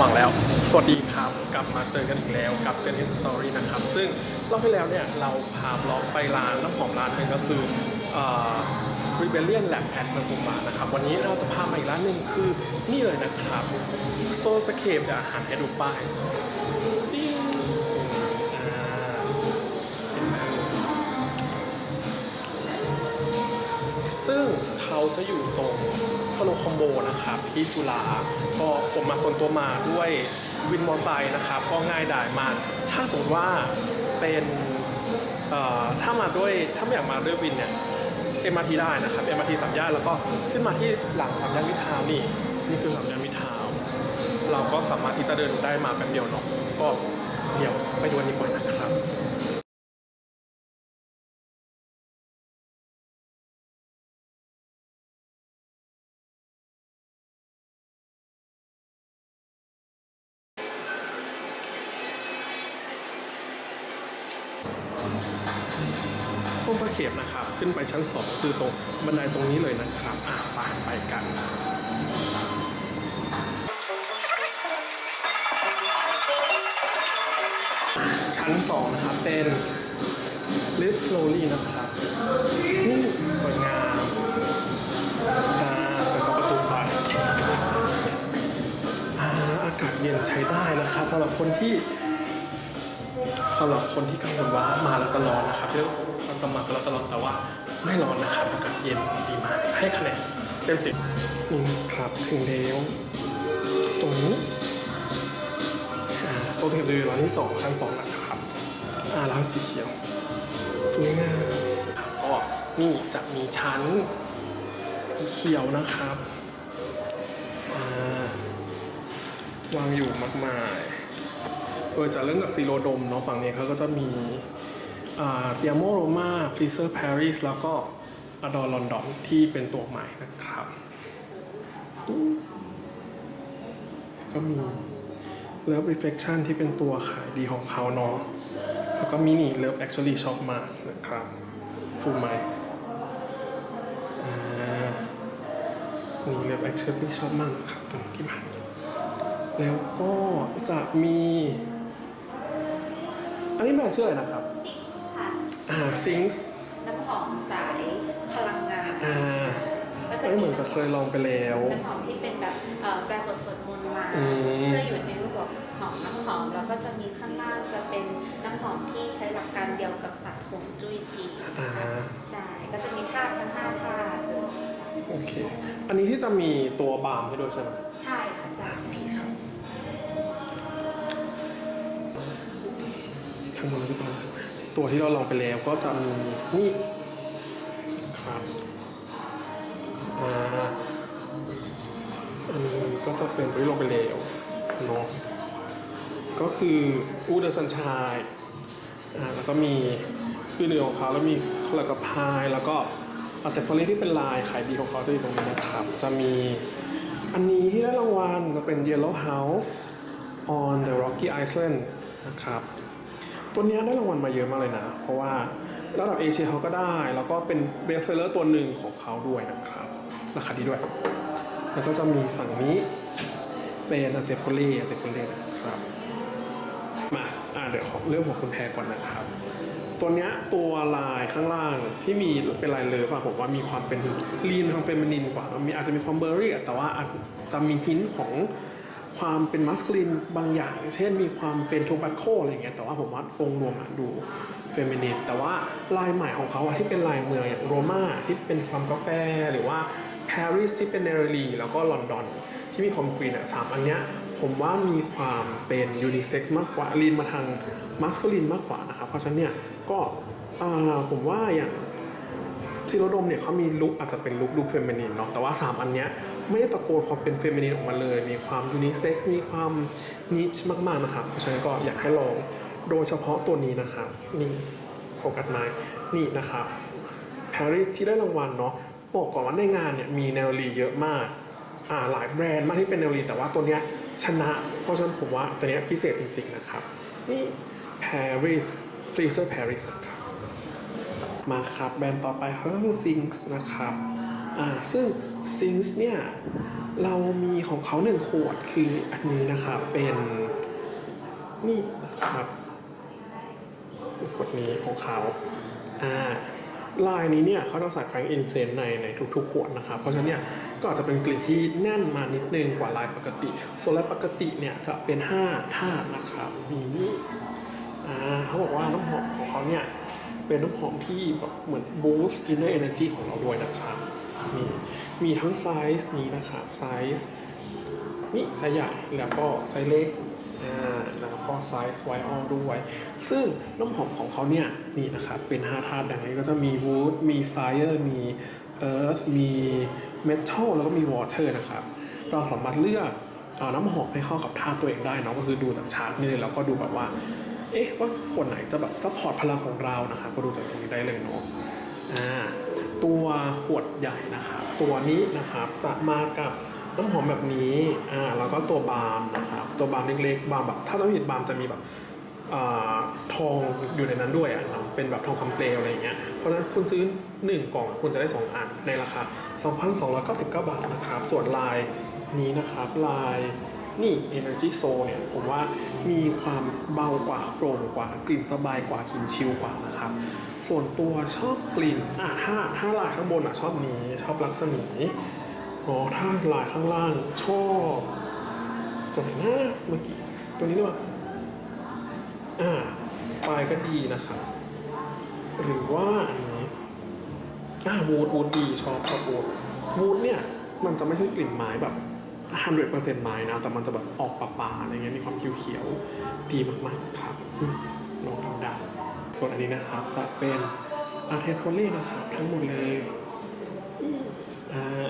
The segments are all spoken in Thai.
ว่างแล้ว สวัสดีครับกลับมาเจอกันอีกแล้วกับเซน t ์สตอรี่นะครับ ซึ่งรอบที่แล้วเนี่ยเราพาบล็อกไปร้านน้ำหอมร้านหนึ่งก็คือเอ่อ Rebellion Lab at เมืองกุมบานะครับ วันนี้เราจะพามาอีกร้านหนึ่งคือนี่เลยนะครับโซสเคปอาหารให้ดูป้ายปิ้งอ่าเห็นไหมซึ่ง เขาจะอยู่ตรงสโลคอมโบนะครับที่จุฬาก็ผมมาส่วนตัวมาด้วยวินมอเตอร์ไซค์นะครับก็ง่ายดายมาก ถ้าสมมติว่าเป็นถ้ามาด้วยถ้าไม่อยากมาด้วยวินเนี่ยเอ็มอาร์ทีได้นะครับเอ็มอาร์ทีสามย่านแล้วก็ขึ้นมาที่หลังสามย่านมิทาวน์นี่นี่คือสามย่านมิทาวน์เราก็สามารถที่จะเดินได้มาแป๊บเดียวเนาะก็เดี๋ยวไปดูอันนี้ก่อนนะครับ โซฟาเข็บนะครับ ขึ้นไปชั้นสองคือตรงบันไดตรงนี้เลยนะครับอะไปไปกันชั้นสองนะครับเป็น live slowly นะครับนี่สวยงามอ่าไปเข้าประตูไปอาอากาศเย็นใช้ได้นะครับสำหรับคนที่สำหรับคนที่กังวลว่ามาแล้วจะร้อนนะครับเรื่อง เราจะมาแล้วจะร้อนแต่ว่าไม่ร้อนนะครับอากาศเย็นดีมากให้คะแนนเต็มสิบนี่ครับถึงแล้วตรงนี้อ่าโซนที่อยู่ร้านที่สองชั้นสองนะครับอ่าร้านสีเขียวสวยงามก็นี่จะมีชั้นสีเขียวนะครับอ่าวางอยู่มากมายโดยจะเริ่มจากซีโรดมเนาะฝั่งนี้เขาก็จะมี เตียโมโรมาพรีเซอร์ปารีสแล้วก็อดอลอนดอนที่เป็นตัวใหม่นะครับ ก็มีเลิฟ Reflection ที่เป็นตัวขายดีของเขาเนาะแล้วก็มินิเลิฟ Actually Shop มานะครับฟูไหมนี่เลิฟ Actually Shop มากนะครับตรงที่ผ่านแล้วก็จะมี อันนี้แบรนด์ชื่ออะไรนะครับ อ่าซิงส์น้ำหอมสายพลังงานอ่าก็อันนี้เหมือนจะเคยลองไปแล้ว น้ำหอมที่เป็นแบบเอ่อแปลบทสวดมนต์มาอืม เพื่ออยู่ในรูปแบบหอมน้ำหอมแล้วก็จะมีข้างล่างจะเป็นน้ำหอมที่ใช้หลักการเดียวกับศาสตร์หงจุ้ยจีนอ่าใช่ก็จะมีธาตุทั้งห้าธาตุโอเค อันนี้ที่จะมีตัวบาล์มให้ด้วยใช่ไหม ใช่ค่ะใช่ครับทั้งหมดทุกคน ตัวที่เราลองไปแล้วก็จะมีนี่ครับอ่าอันนี้ก็จะเป็นตัวที่ลงไปแล้วเนาะก็คืออูเดอร์ซันชายอ่าแล้วก็มีคือเนื้อของเขาแล้วมีแล้วก็พายแล้วก็อาแต่ฟอรี่ที่เป็นลายขายดีของเขาจะอยู่ตรงนี้นะครับ จะมีอันนี้ที่ได้รางวัลก็เป็น Yellow House on the Rocky Island นะครับ ตัวนี้ได้รางวัลมาเยอะมากเลยนะ เพราะว่าระดับเอเชียเขาก็ได้ แล้วก็เป็นเบสเซอร์ตัวหนึ่งของเขาด้วยนะครับ ราคาดีด้วย แล้วก็จะมีฝั่งนี้เป็นอัเตโคเล่อัเตโคเล่นะครับ มาอ่าเดี๋ยวขอเรื่องของคุณแพรก่อนนะครับ ตัวเนี้ยตัวลายข้างล่างที่มีเป็นลายเลิฟอะผมว่ามีความเป็นลีนทางเฟมินินกว่า มีอาจจะมีความเบอร์รี่แต่ว่าอาจจะมีหินของ ความเป็นมัสคลินบางอย่าง เช่นมีความเป็นโทบัคโคอะไรเงี้ยแต่ว่าผมว่าองค์รวมอะดูเฟมินินแต่ว่าลายใหม่ของเขาอะที่เป็นลายเมืองอย่างโรมาที่เป็นความกาแฟหรือว่าปารีสที่เป็นเนเรลีแล้วก็ลอนดอน ที่มีความกรีนอะสามอันเนี้ยผมว่ามีความเป็นยูนิเซ็กซ์มากกว่าลีนมาทางมัสคูลินมากกว่านะครับ เพราะฉะนั้นเนี่ยก็อ่าผมว่าอย่างซิโรดมเนี่ยเขามีลุคอาจจะเป็นลุคลุคเฟมินินเนาะแต่ว่า 3 อันเนี้ย ไม่ได้ตะโกนความเป็นเฟมินินออกมาเลย มีความยูนิเซ็กซ์มีความนิชมากๆนะครับเพราะฉะนั้นก็อยากให้ลองโดยเฉพาะตัวนี้นะครับนี่โฟกัสไม้นี่นะครับปารีสที่ได้รางวัลเนาะบอกก่อนว่าในงานเนี่ยมีแนวรีเยอะมากอ่าหลายแบรนด์มากที่เป็นแนวรีแต่ว่าตัวเนี้ยชนะ เพราะฉะนั้นผมว่าตัวเนี้ยพิเศษจริงๆนะครับ นี่ปารีส p r e s e r Paris นะครับมาครับแบรนด์ต่อไป h e r s i n g s นะครับ อ่าซึ่งซิงส์เนี่ย เรามีของเขาหนึ่งขวดคืออันนี้นะครับเป็นนี่นะครับขวดนี้ของเขาอ่าลายนี้เนี่ยเขาจะใส่แฟรงอินเซนในในทุกๆขวดนะครับ เพราะฉะนั้นเนี่ยก็อาจจะเป็นกลิ่นที่แน่นมานิดนึงกว่าลายปกติ ส่วนลายปกติเนี่ยจะเป็น5ธาตุนะครับมีนี่อ่าเขาบอกว่าน้ำหอมของเขาเนี่ยเป็นน้ำหอมที่แบบเหมือน boost inner energy ของเราด้วยนะครับ นี่มีทั้งไซส์นี้นะครับไซส์นี่ไซส์ใหญ่แล้วก็ไซส์เล็กอ่าแล้วก็ไซส์ไวออลด้วย ซึ่งน้ำหอมของเขาเนี่ยนี่นะครับเป็น5ธาตุดังนี้ก็จะมี wood มี fire มี earth มี metal แล้วก็มี water นะครับ เราสามารถเลือกเอาน้ำหอมให้เข้ากับธาตุตัวเองได้เนาะก็คือดูจากชาร์ตนี่เลยแล้วก็ดูแบบว่า เอ๊ะว่าขวดไหนจะแบบซัพพอร์ตพลังของเรานะครับก็ดูจากตรงนี้ได้เลยเนาะอ่า ตัวขวดใหญ่นะครับตัวนี้นะครับจะมากับน้ำหอมแบบนี้อ่าแล้วก็ตัวบาล์มนะครับตัวบาล์มเล็กๆบาล์มแบบถ้าจะไม่ผิดบาล์มจะมีแบบอทองอยู่ในนั้นด้วยอะเป็นแบบทองคำเปลวอะไรเงี้ย เพราะฉะนั้นคุณซื้อ 1 กล่องคุณจะได้ 2 อันในราคา 2,299 บาทนะครับ ส่วนลายนี้นะครับลายนี่ Energy Soul เนี่ยผมว่ามีความเบากว่าโปร่งกว่ากลิ่นสบายกว่ากลิ่นชิลกว่านะครับ ส่วนตัวชอบกลิ่นอะถ้าถ้าลายข้างบนอะชอบนี้ชอบลักษณะอ๋อถ้าลายข้างล่างชอบตัวไหนนะเมื่อกี้ตัวนี้หรือเปล่าอ่าปลายก็ดีนะครับ หรือว่าอันนี้อ่าวูดวูดดีชอบชอบวูดวูดเนี่ยมันจะไม่ใช่กลิ่นไม้แบบ100%ไม้นะ แต่มันจะแบบออกป่าๆอะไรเงี้ยมีความเขียวๆดีมากๆครับลองทำได้ ส่วนอันนี้นะครับจะเป็นอาเทสโพลีนะครับทั้งหมดเลยอ่า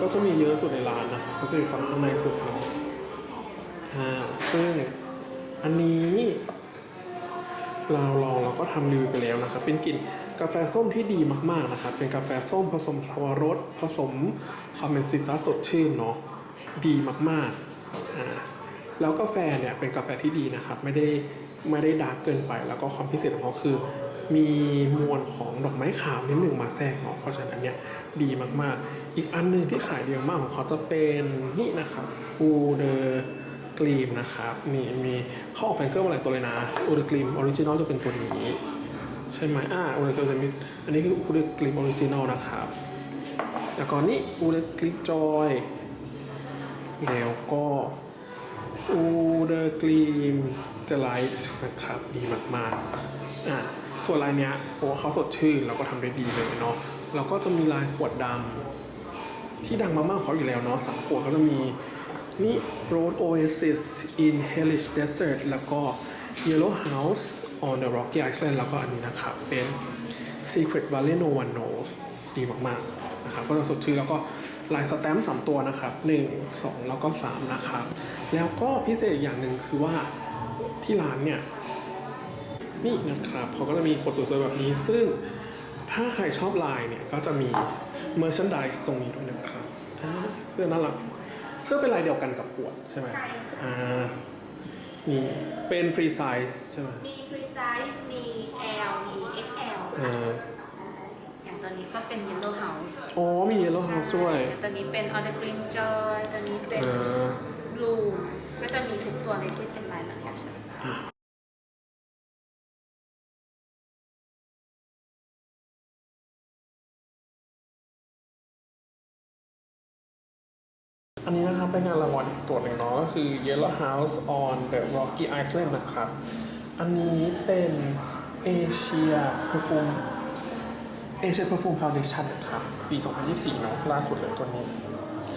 ก็จะมีเยอะสุดในร้านนะครับก็จะอยู่ฝั่งข้างในสุดเนาะอ่าซึ่งอันนี้เราลองเราก็ทำรีวิวไปแล้วนะครับ เป็นกลิ่นกาแฟส้มที่ดีมากๆนะครับ เป็นกาแฟส้มผสมสวรสผสมความเป็นซิตรัสสดชื่นเนาะดีมากๆอ่าแล้วกาแฟเนี่ยเป็นกาแฟที่ดีนะครับ ไม่ได้ ไม่ได้ดาร์กเกินไป แล้วก็ความพิเศษของเขาคือ มีมวลของดอกไม้ขาวนิดหนึ่งมาแทรกเนาะเพราะฉะนั้นเนี่ยดีมากๆ อีกอันหนึ่งที่ขายดีมากของเขาจะเป็นนี่นะครับอูเดอร์กรีมนะครับนี่มีเขาออกแฟนเกอร์มาหลายตัวเลยนะอูดกรีมออริจินอลจะเป็นตัวนี้ใช่ไหมอ่าอูดกรีมจะมีอันนี้คืออูดกรีมออริจินอลนะครับแล้วก็นี่อูดกรีมจอยแล้วก็ อูดกรีมจะไลท์นะครับดีมากๆอ่าส่วนลายเนี้ยโอ้เขาสดชื่นแล้วก็ทำได้ดีเลยเนาะแล้วก็จะมีลายขวดดำที่ดังมากๆเขาอยู่แล้วเนาะสามขวดก็จะมีนี่ Road Oasis in Hellish Desert แล้วก็ Yellow House on the Rocky Island แล้วก็อันนี้นะครับเป็น Secret Valley No One Knows ดีมากๆนะครับก็จะสดชื่นแล้วก็ ลายสแตมป์สามตัวนะครับ1 2แล้วก็3นะครับ แล้วก็พิเศษอีกอย่างหนึ่งคือว่าที่ร้านเนี่ยนี่นะครับเขาก็จะมีขวดสวยๆแบบนี้ ซึ่งถ้าใครชอบลายเนี่ยก็จะมี merchandise ตรงนี้ด้วยนะครับอ่าเสื้อน่ารักเสื้อเป็นลายเดียวกันกับขวดใช่ไหมใช่อ่านี่เป็นฟรีไซส์ใช่ไหมมี free size มี L มี XL อ่าอย่างตัว นี้ก็เป็น Yellow House อ๋อมี yellow house ด้วยตัวนี้เป็น On the Green Joy ตัวนี้เป็น อ่า Blue ก็จะมีทุกตัวเลยที่เป็นลายแบบแคปชั่นอันนี้นะครับเป็นงานรางวัลอีกตัวหนึ่งเนาะก็คือ Yellow House on the Rocky Island นะครับ อันนี้เป็น เอเชีย Perfume เอเชีย Perfume Foundation นะครับ ปี 2024 เนาะล่าสุดเลยตัวนี้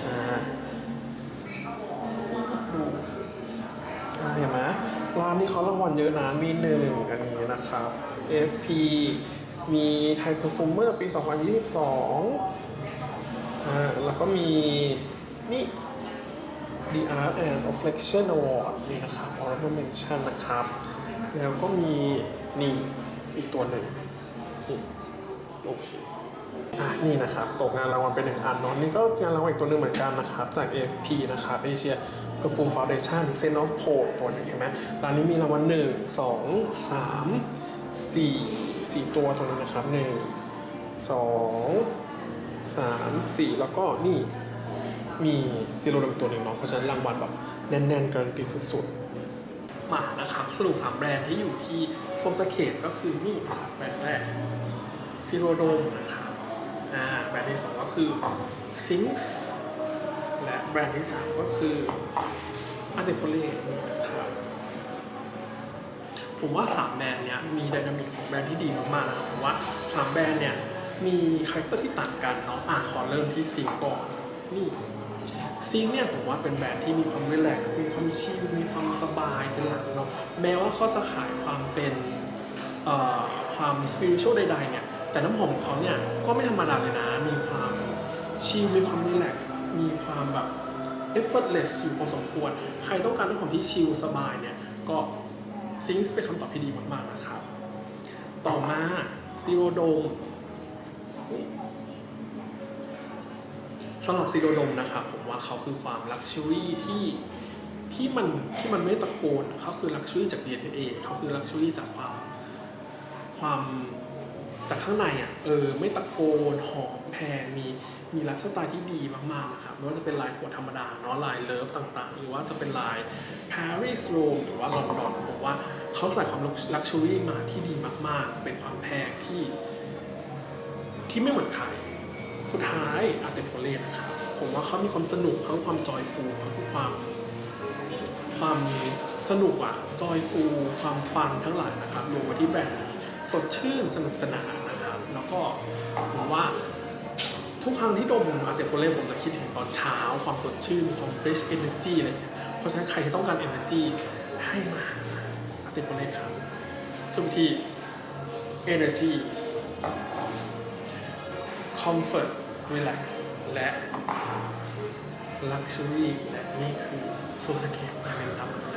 อ่าดูอ่าเห็นไหมร้านนี้เขารางวัลเยอะนะ มีหนึ่งอันนี้นะครับ FP มีไทย Perfumer ปี 2022อ่าแล้วก็มีนี่ The Art and Reflection Award นี่นะครับ Honorable Mention นะครับ แล้วก็มีนี่อีกตัวหนึ่งนี่ โอเคอะนี่นะครับตกงานรางวัลเป็นหนึ่งอันเนาะนี่ก็งานรางวัลอีกตัวหนึ่งเหมือนกันนะครับ จาก AFP นะครับ Asia Perfume Foundation Sen of p o ตัวนึงเห็นไหมร้านนี้มีรางวัลหนึ่งสองสามสี่สี่ตัวตรงนี้นะครับหนึ่งสองสามสี่แล้วก็นี่มีซีโร่ดมตัวหนึ่งเนาะเพราะฉะนั้นรางวัลแบบแน่นๆ การันตีสุดๆมานะครับสรุปสามแบรนด์ที่อยู่ที่โซมสเคปก็คือนี่นะครับแบรนด์แรก ซีโรโดมนะครับอ่าแบรนด์ที่สองก็คือซิงส์และแบรนด์ที่สามก็คืออาร์เตโพเล่ครับผมว่าสามแบรนด์เนี้ยมีไดนามิกของแบรนด์ที่ดีมากๆนะครับผมว่าสามแบรนด์เนี่ยมีคาแรคเตอร์ที่ต่างกันเนาะอะขอเริ่มที่ซิงก่อนนี่ซิงเนี่ยผมว่าเป็นแบรนด์ที่มีความรีแลกซ์มีความชิลมีความสบายเป็นหลักเนาะแม้ว่าเขาจะขายความเป็นความสปิริตชวลใดๆเนี่ย แต่น้ำหอมของเขาเนี่ยก็ไม่ธรรมดาเลยนะ มีความชิลมีความรีแลกซ์มีความแบบ effortless อยู่พอสมควร ใครต้องการน้ำหอมที่ชิลสบายเนี่ย ก็ซิงส์เป็นคำตอบที่ดีมากๆนะครับ ต่อมาซีโรโดมสำหรับซีโรโดมนะครับ ผมว่าเขาคือความลักชัวรี่ที่ที่มันที่มันไม่ตะโกนเขาคือลักชัวรี่จาก DNA เขาคือลักชัวรี่จากความความ จากข้างในอะเออไม่ตะโกนหอมแพงมีมีไลฟ์สไตล์ที่ดีมากๆนะครับไม่ว่าจะเป็นลายขวดธรรมดาเนาะลายเลิฟต่างๆ หรือว่าจะเป็นลาย Paris Rome หรือว่าลอนดอนผมว่าเขาใส่ความลักชัวรี่มาที่ดีมากๆ เป็นความแพงที่ ที่ไม่เหมือนใคร สุดท้ายอาร์เตโพเลนะครับผมว่าเขามีความสนุกเขามีความจอยฟูเขามความความสนุกอะจอยฟูความฟันทั้งหลายนะครับรวมมาที่แบรนด์ สดชื่นสนุกสนานนะครับ แล้วก็ผมว่าทุกครั้งที่ดมอาเตโพเล่ผมจะคิดถึงตอนเช้า ความสดชื่นความ fresh energy อะไรเงี้ยเพราะฉะนั้นใครที่ต้องการ energy ให้มาอาเตโพเล่ครับสุดที่ energy comfort relax และ luxury และนี่คือโซสเคปในเมนูทำสำเร็จนะครับ